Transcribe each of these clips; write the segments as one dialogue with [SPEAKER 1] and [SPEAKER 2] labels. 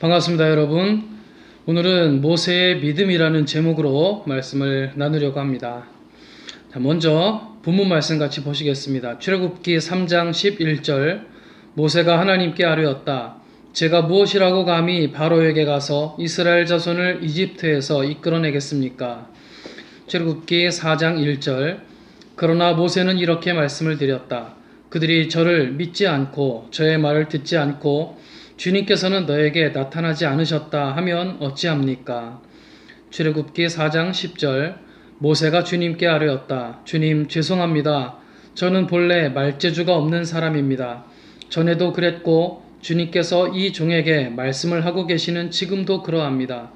[SPEAKER 1] 반갑습니다, 여러분. 오늘은 모세의 믿음이라는 제목으로 말씀을 나누려고 합니다. 자, 먼저 본문 말씀 같이 보시겠습니다. 출애굽기 3장 11절 모세가 하나님께 아뢰었다. 제가 무엇이라고 감히 바로에게 가서 이스라엘 자손을 이집트에서 이끌어내겠습니까? 출애굽기 4장 1절 그러나 모세는 이렇게 말씀을 드렸다. 그들이 저를 믿지 않고 저의 말을 듣지 않고 주님께서는 너에게 나타나지 않으셨다 하면 어찌합니까? 출애굽기 4장 10절 모세가 주님께 아뢰었다. 주님 죄송합니다. 저는 본래 말재주가 없는 사람입니다. 전에도 그랬고 주님께서 이 종에게 말씀을 하고 계시는 지금도 그러합니다.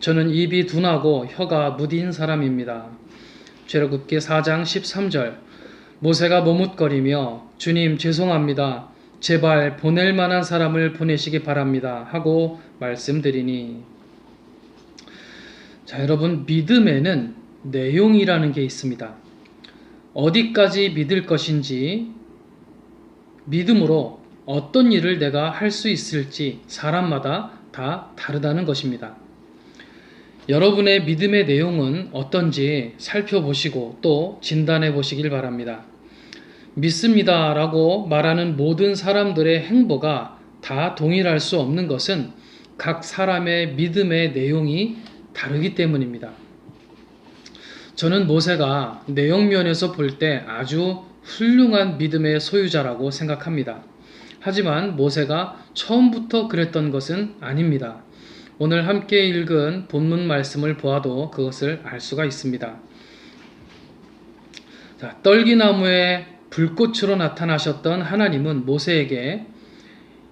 [SPEAKER 1] 저는 입이 둔하고 혀가 무딘 사람입니다. 출애굽기 4장 13절 모세가 머뭇거리며 주님 죄송합니다. 제발 보낼 만한 사람을 보내시기 바랍니다. 하고 말씀드리니 자 여러분 믿음에는 내용이라는 게 있습니다. 어디까지 믿을 것인지 믿음으로 어떤 일을 내가 할 수 있을지 사람마다 다 다르다는 것입니다. 여러분의 믿음의 내용은 어떤지 살펴보시고 또 진단해 보시길 바랍니다. 믿습니다 라고 말하는 모든 사람들의 행보가 다 동일할 수 없는 것은 각 사람의 믿음의 내용이 다르기 때문입니다. 저는 모세가 내용면에서 볼 때 아주 훌륭한 믿음의 소유자라고 생각합니다. 하지만 모세가 처음부터 그랬던 것은 아닙니다. 오늘 함께 읽은 본문 말씀을 보아도 그것을 알 수가 있습니다. 자, 떨기나무에 불꽃으로 나타나셨던 하나님은 모세에게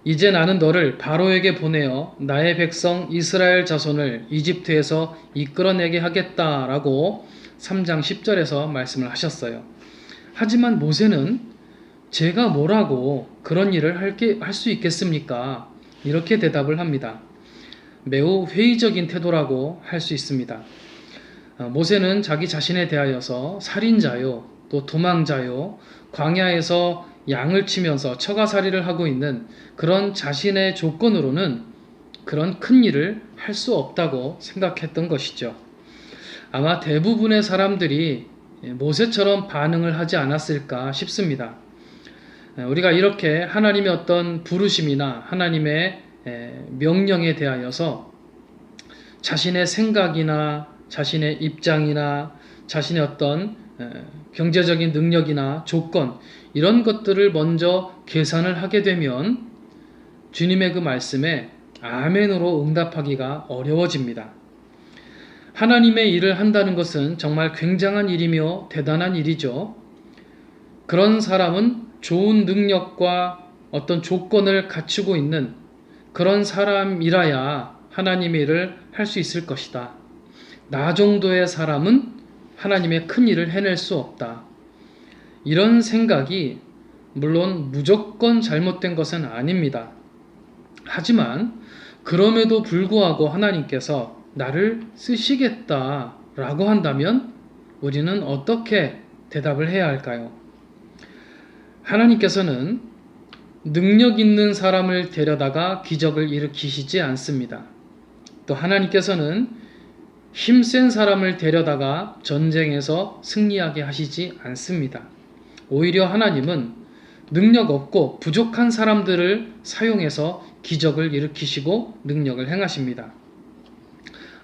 [SPEAKER 1] 이제 나는 너를 바로에게 보내어 나의 백성 이스라엘 자손을 이집트에서 이끌어내게 하겠다라고 3장 10절에서 말씀을 하셨어요. 하지만 모세는 제가 뭐라고 그런 일을 할 수 있겠습니까? 이렇게 대답을 합니다. 매우 회의적인 태도라고 할 수 있습니다. 어, 모세는 자기 자신에 대하여서 살인자요, 또 도망자요, 광야에서 양을 치면서 처가살이를 하고 있는 그런 자신의 조건으로는 그런 큰 일을 할 수 없다고 생각했던 것이죠. 아마 대부분의 사람들이 모세처럼 반응을 하지 않았을까 싶습니다. 우리가 이렇게 하나님의 어떤 부르심이나 하나님의 명령에 대하여서 자신의 생각이나 자신의 입장이나 자신의 어떤 경제적인 능력이나 조건 이런 것들을 먼저 계산을 하게 되면 주님의 그 말씀에 아멘으로 응답하기가 어려워집니다. 하나님의 일을 한다는 것은 정말 굉장한 일이며 대단한 일이죠. 그런 사람은 좋은 능력과 어떤 조건을 갖추고 있는 그런 사람이라야 하나님의 일을 할 수 있을 것이다. 나 정도의 사람은 하나님의 큰 일을 해낼 수 없다. 이런 생각이 물론 무조건 잘못된 것은 아닙니다. 하지만 그럼에도 불구하고 하나님께서 나를 쓰시겠다 라고 한다면 우리는 어떻게 대답을 해야 할까요? 하나님께서는 능력 있는 사람을 데려다가 기적을 일으키시지 않습니다. 또 하나님께서는 힘센 사람을 데려다가 전쟁에서 승리하게 하시지 않습니다. 오히려 하나님은 능력 없고 부족한 사람들을 사용해서 기적을 일으키시고 능력을 행하십니다.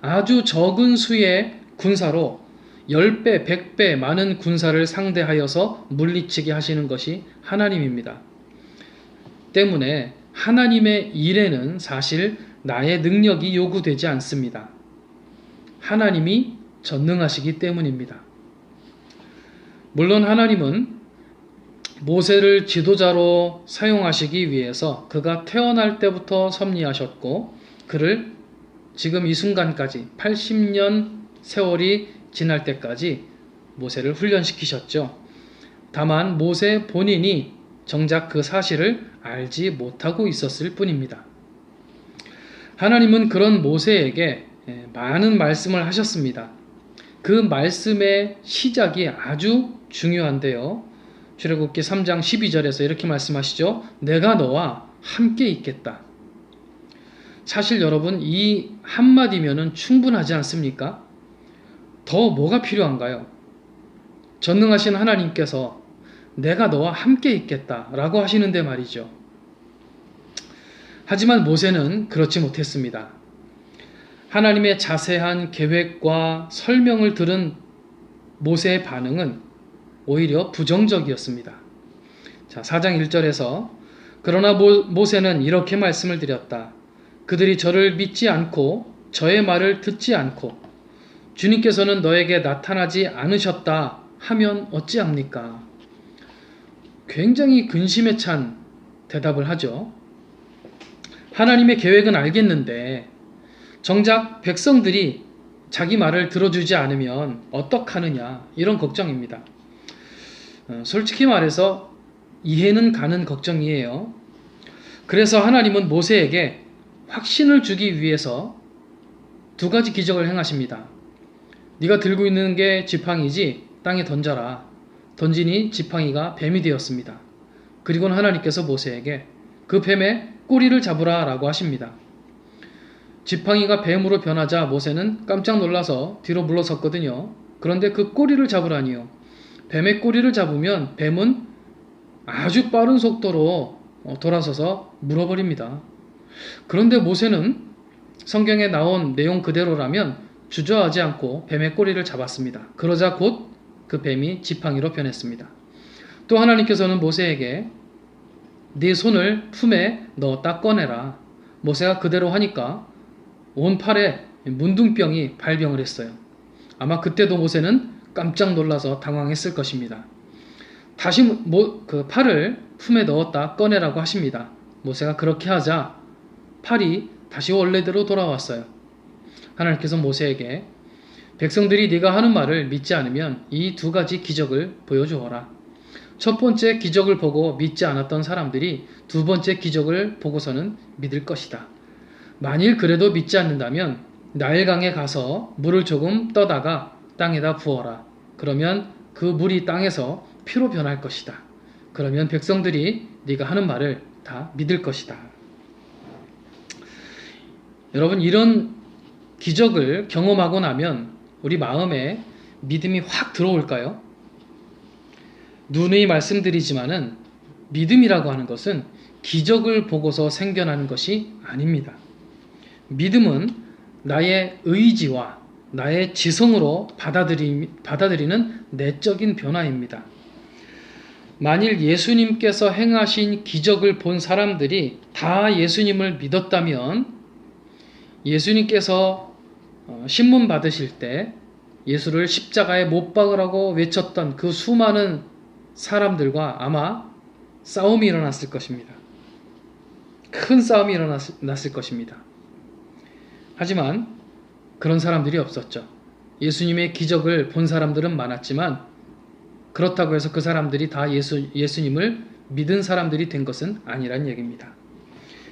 [SPEAKER 1] 아주 적은 수의 군사로 10배, 100배 많은 군사를 상대하여서 물리치게 하시는 것이 하나님입니다. 때문에 하나님의 일에는 사실 나의 능력이 요구되지 않습니다. 하나님이 전능하시기 때문입니다. 물론 하나님은 모세를 지도자로 사용하시기 위해서 그가 태어날 때부터 섭리하셨고 그를 지금 이 순간까지 80년 세월이 지날 때까지 모세를 훈련시키셨죠. 다만 모세 본인이 정작 그 사실을 알지 못하고 있었을 뿐입니다. 하나님은 그런 모세에게 예, 많은 말씀을 하셨습니다. 그 말씀의 시작이 아주 중요한데요. 출애굽기 3장 12절에서 이렇게 말씀하시죠. 내가 너와 함께 있겠다. 사실 여러분 이 한마디면은 충분하지 않습니까? 더 뭐가 필요한가요? 전능하신 하나님께서 내가 너와 함께 있겠다라고 하시는데 말이죠. 하지만 모세는 그렇지 못했습니다. 하나님의 자세한 계획과 설명을 들은 모세의 반응은 오히려 부정적이었습니다. 자, 4장 1절에서 그러나 모, 세는 이렇게 말씀을 드렸다. 그들이 저를 믿지 않고 저의 말을 듣지 않고 주님께서는 너에게 나타나지 않으셨다 하면 어찌합니까? 굉장히 근심에 찬 대답을 하죠. 하나님의 계획은 알겠는데 정작 백성들이 자기 말을 들어주지 않으면 어떡하느냐 이런 걱정입니다. 어, 솔직히 말해서 이해는 가는 걱정이에요. 그래서 하나님은 모세에게 확신을 주기 위해서 두 가지 기적을 행하십니다. 네가 들고 있는 게 지팡이지 땅에 던져라. 던지니 지팡이가 뱀이 되었습니다. 그리고는 하나님께서 모세에게 그 뱀의 꼬리를 잡으라 라고 하십니다. 지팡이가 뱀으로 변하자 모세는 깜짝 놀라서 뒤로 물러섰거든요. 그런데 그 꼬리를 잡으라니요. 뱀의 꼬리를 잡으면 뱀은 아주 빠른 속도로 어, 돌아서서 물어버립니다. 그런데 모세는 성경에 나온 내용 그대로라면 주저하지 않고 뱀의 꼬리를 잡았습니다. 그러자 곧 그 뱀이 지팡이로 변했습니다. 또 하나님께서는 모세에게 네 손을 품에 넣었다 꺼내라. 모세가 그대로 하니까 온 팔에 문둥병이 발병을 했어요. 아마 그때도 모세는 깜짝 놀라서 당황했을 것입니다. 다시 모, 그 팔을 품에 넣었다 꺼내라고 하십니다. 모세가 그렇게 하자 팔이 다시 원래대로 돌아왔어요. 하나님께서 모세에게 백성들이 네가 하는 말을 믿지 않으면 이 두 가지 기적을 보여주어라. 첫 번째 기적을 보고 믿지 않았던 사람들이 두 번째 기적을 보고서는 믿을 것이다. 만일 그래도 믿지 않는다면 나일강에 가서 물을 조금 떠다가 땅에다 부어라. 그러면 그 물이 땅에서 피로 변할 것이다. 그러면 백성들이 네가 하는 말을 다 믿을 것이다. 여러분 이런 기적을 경험하고 나면 우리 마음에 믿음이 확 들어올까요? 누누이 말씀드리지만은 믿음이라고 하는 것은 기적을 보고서 생겨나는 것이 아닙니다. 믿음은 나의 의지와 나의 지성으로 받아들이, 받아들이는 내적인 변화입니다. 만일 예수님께서 행하신 기적을 본 사람들이 다 예수님을 믿었다면 예수님께서 어, 신문 받으실 때 예수를 십자가에 못 박으라고 외쳤던 그 수많은 사람들과 아마 싸움이 일어났을 것입니다. 큰 싸움이 일어났을 것입니다. 하지만 그런 사람들이 없었죠. 예수님의 기적을 본 사람들은 많았지만 그렇다고 해서 그 사람들이 다 예수, 예수님을 믿은 사람들이 된 것은 아니란 얘기입니다.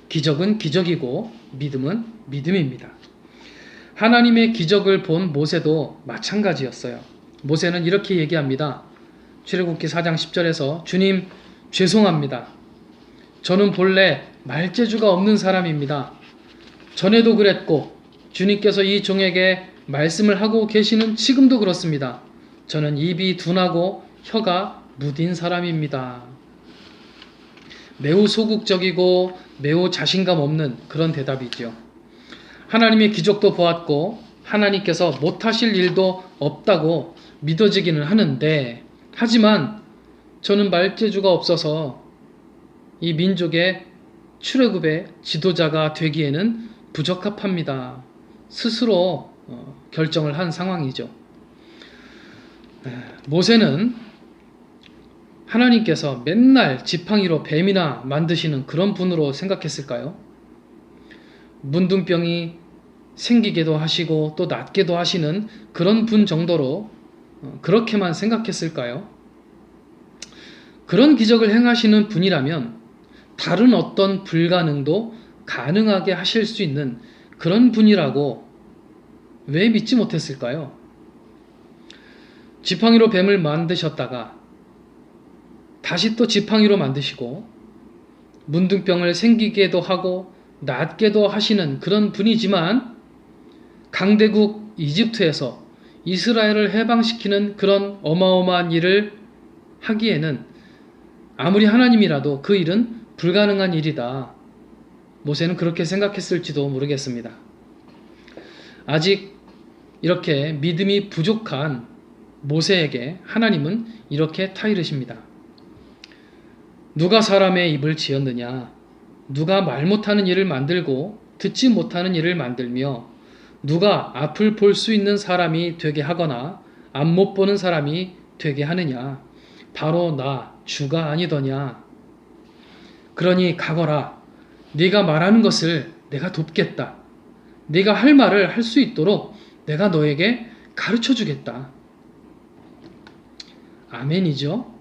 [SPEAKER 1] 기적은 기적이고 믿음은 믿음입니다. 하나님의 기적을 본 모세도 마찬가지였어요. 모세는 이렇게 얘기합니다. 출애굽기 4장 10절에서 주님 죄송합니다. 저는 본래 말재주가 없는 사람입니다. 전에도 그랬고 주님께서 이 종에게 말씀을 하고 계시는 지금도 그렇습니다. 저는 입이 둔하고 혀가 무딘 사람입니다. 매우 소극적이고 매우 자신감 없는 그런 대답이지요. 하나님의 기적도 보았고 하나님께서 못하실 일도 없다고 믿어지기는 하는데 하지만 저는 말재주가 없어서 이 민족의 출애굽의 지도자가 되기에는 부적합합니다. 스스로 어, 결정을 한 상황이죠. 모세는 하나님께서 맨날 지팡이로 뱀이나 만드시는 그런 분으로 생각했을까요? 문둥병이 생기게도 하시고 또 낫게도 하시는 그런 분 정도로 어, 그렇게만 생각했을까요? 그런 기적을 행하시는 분이라면 다른 어떤 불가능도 가능하게 하실 수 있는 그런 분이라고 왜 믿지 못했을까요? 지팡이로 뱀을 만드셨다가 다시 또 지팡이로 만드시고 문둥병을 생기게도 하고 낫게도 하시는 그런 분이지만 강대국 이집트에서 이스라엘을 해방시키는 그런 어마어마한 일을 하기에는 아무리 하나님이라도 그 일은 불가능한 일이다. 모세는 그렇게 생각했을지도 모르겠습니다. 아직 이렇게 믿음이 부족한 모세에게 하나님은 이렇게 타이르십니다. 누가 사람의 입을 지었느냐? 누가 말 못하는 일을 만들고 듣지 못하는 일을 만들며 누가 앞을 볼 수 있는 사람이 되게 하거나 앞 못 보는 사람이 되게 하느냐? 바로 나 주가 아니더냐? 그러니 가거라. 네가 말하는 것을 내가 돕겠다. 네가 할 말을 할 수 있도록 내가 너에게 가르쳐 주겠다. 아멘이죠?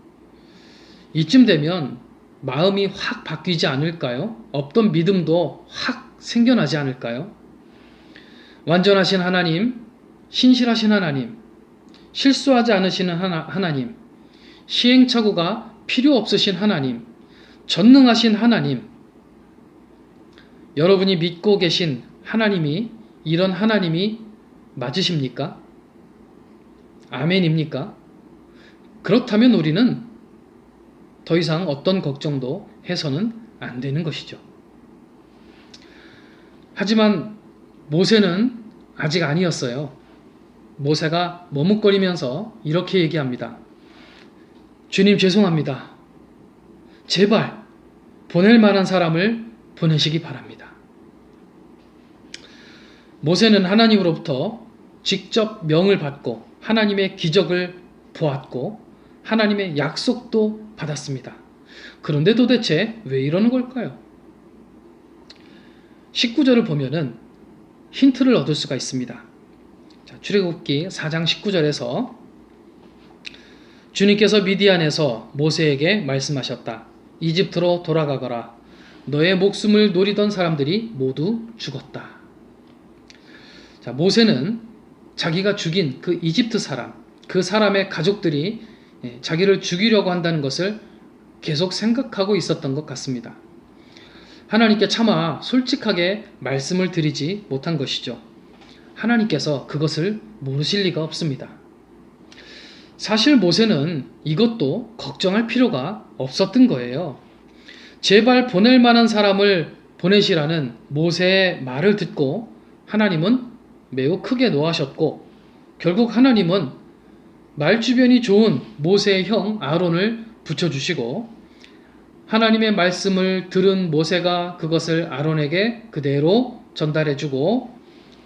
[SPEAKER 1] 이쯤 되면 마음이 확 바뀌지 않을까요? 없던 믿음도 확 생겨나지 않을까요? 완전하신 하나님, 신실하신 하나님, 실수하지 않으시는 하나, 하나님, 시행착오가 필요 없으신 하나님, 전능하신 하나님, 여러분이 믿고 계신 하나님이 이런 하나님이 맞으십니까? 아멘입니까? 그렇다면 우리는 더 이상 어떤 걱정도 해서는 안 되는 것이죠. 하지만 모세는 아직 아니었어요. 모세가 머뭇거리면서 이렇게 얘기합니다. 주님 죄송합니다. 제발 보낼 만한 사람을 보내시기 바랍니다. 모세는 하나님으로부터 직접 명을 받고 하나님의 기적을 보았고 하나님의 약속도 받았습니다. 그런데 도대체 왜 이러는 걸까요? 19절을 보면은 힌트를 얻을 수가 있습니다. 자, 출애굽기 4장 19절에서 주님께서 미디안에서 모세에게 말씀하셨다. 이집트로 돌아가거라. 너의 목숨을 노리던 사람들이 모두 죽었다. 자, 모세는 자기가 죽인 그 이집트 사람, 그 사람의 가족들이 예, 자기를 죽이려고 한다는 것을 계속 생각하고 있었던 것 같습니다. 하나님께 차마 솔직하게 말씀을 드리지 못한 것이죠. 하나님께서 그것을 모르실 리가 없습니다. 사실 모세는 이것도 걱정할 필요가 없었던 거예요. 제발 보낼 만한 사람을 보내시라는 모세의 말을 듣고 하나님은 매우 크게 노하셨고 결국 하나님은 말 주변이 좋은 모세의 형 아론을 붙여주시고 하나님의 말씀을 들은 모세가 그것을 아론에게 그대로 전달해주고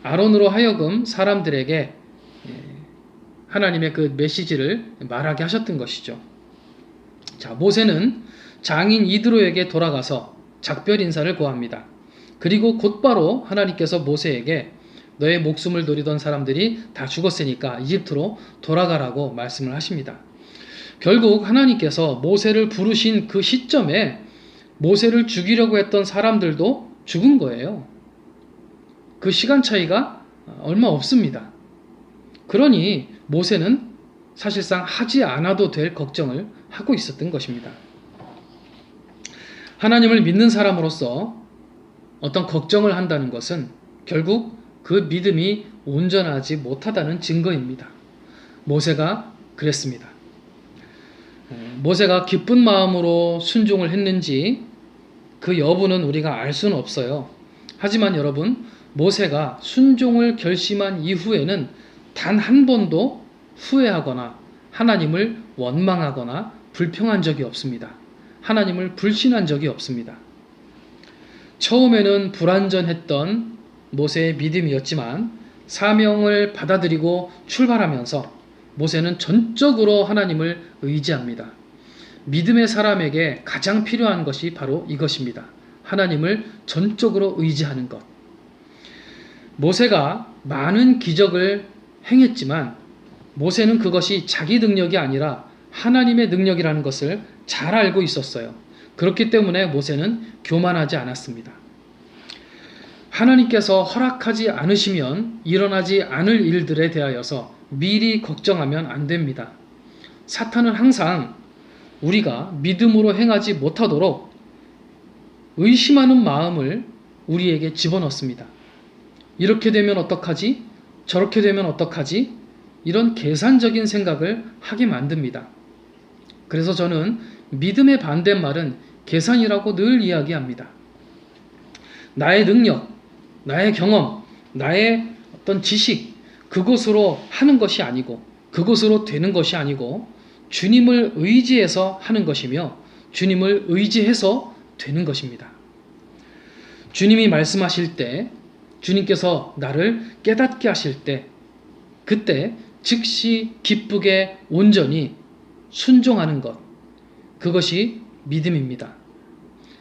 [SPEAKER 1] 아론으로 하여금 사람들에게 예, 하나님의 그 메시지를 말하게 하셨던 것이죠. 자, 모세는 장인 이드로에게 돌아가서 작별 인사를 고합니다. 그리고 곧바로 하나님께서 모세에게 너의 목숨을 노리던 사람들이 다 죽었으니까 이집트로 돌아가라고 말씀을 하십니다. 결국 하나님께서 모세를 부르신 그 시점에 모세를 죽이려고 했던 사람들도 죽은 거예요. 그 시간 차이가 얼마 없습니다. 그러니 모세는 사실상 하지 않아도 될 걱정을 하고 있었던 것입니다. 하나님을 믿는 사람으로서 어떤 걱정을 한다는 것은 결국 그 믿음이 온전하지 못하다는 증거입니다. 모세가 그랬습니다. 모세가 기쁜 마음으로 순종을 했는지 그 여부는 우리가 알 수는 없어요. 하지만 여러분, 모세가 순종을 결심한 이후에는 단 한 번도 후회하거나 하나님을 원망하거나 불평한 적이 없습니다. 하나님을 불신한 적이 없습니다. 처음에는 불완전했던 모세의 믿음이었지만 사명을 받아들이고 출발하면서 모세는 전적으로 하나님을 의지합니다. 믿음의 사람에게 가장 필요한 것이 바로 이것입니다. 하나님을 전적으로 의지하는 것. 모세가 많은 기적을 행했지만 모세는 그것이 자기 능력이 아니라 하나님의 능력이라는 것을 잘 알고 있었어요. 그렇기 때문에 모세는 교만하지 않았습니다. 하나님께서 허락하지 않으시면 일어나지 않을 일들에 대하여서 미리 걱정하면 안 됩니다. 사탄은 항상 우리가 믿음으로 행하지 못하도록 의심하는 마음을 우리에게 집어넣습니다. 이렇게 되면 어떡하지? 저렇게 되면 어떡하지? 이런 계산적인 생각을 하게 만듭니다. 그래서 저는 믿음의 반대말은 계산이라고 늘 이야기합니다. 나의 능력, 나의 경험, 나의 어떤 지식, 그것으로 하는 것이 아니고, 그것으로 되는 것이 아니고, 주님을 의지해서 하는 것이며, 주님을 의지해서 되는 것입니다. 주님이 말씀하실 때, 주님께서 나를 깨닫게 하실 때, 그때 즉시 기쁘게 온전히 순종하는 것, 그것이 믿음입니다.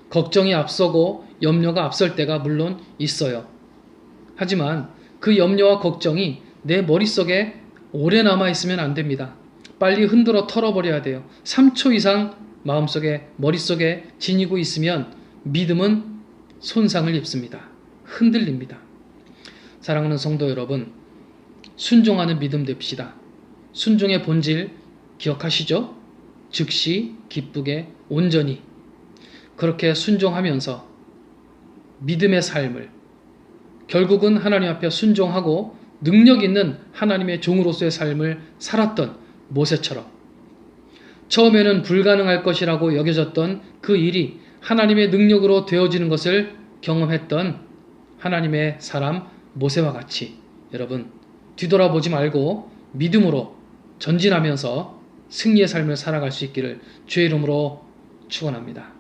[SPEAKER 1] 걱정이 앞서고 염려가 앞설 때가 물론 있어요. 하지만 그 염려와 걱정이 내 머릿속에 오래 남아 있으면 안 됩니다. 빨리 흔들어 털어버려야 돼요. 3초 이상 마음속에, 머릿속에 지니고 있으면 믿음은 손상을 입습니다. 흔들립니다. 사랑하는 성도 여러분, 순종하는 믿음 됩시다. 순종의 본질 기억하시죠? 즉시 기쁘게 온전히 그렇게 순종하면서 믿음의 삶을 결국은 하나님 앞에 순종하고 능력 있는 하나님의 종으로서의 삶을 살았던 모세처럼 처음에는 불가능할 것이라고 여겨졌던 그 일이 하나님의 능력으로 되어지는 것을 경험했던 하나님의 사람 모세와 같이 여러분 뒤돌아보지 말고 믿음으로 전진하면서 승리의 삶을 살아갈 수 있기를 주의 이름으로 축원합니다.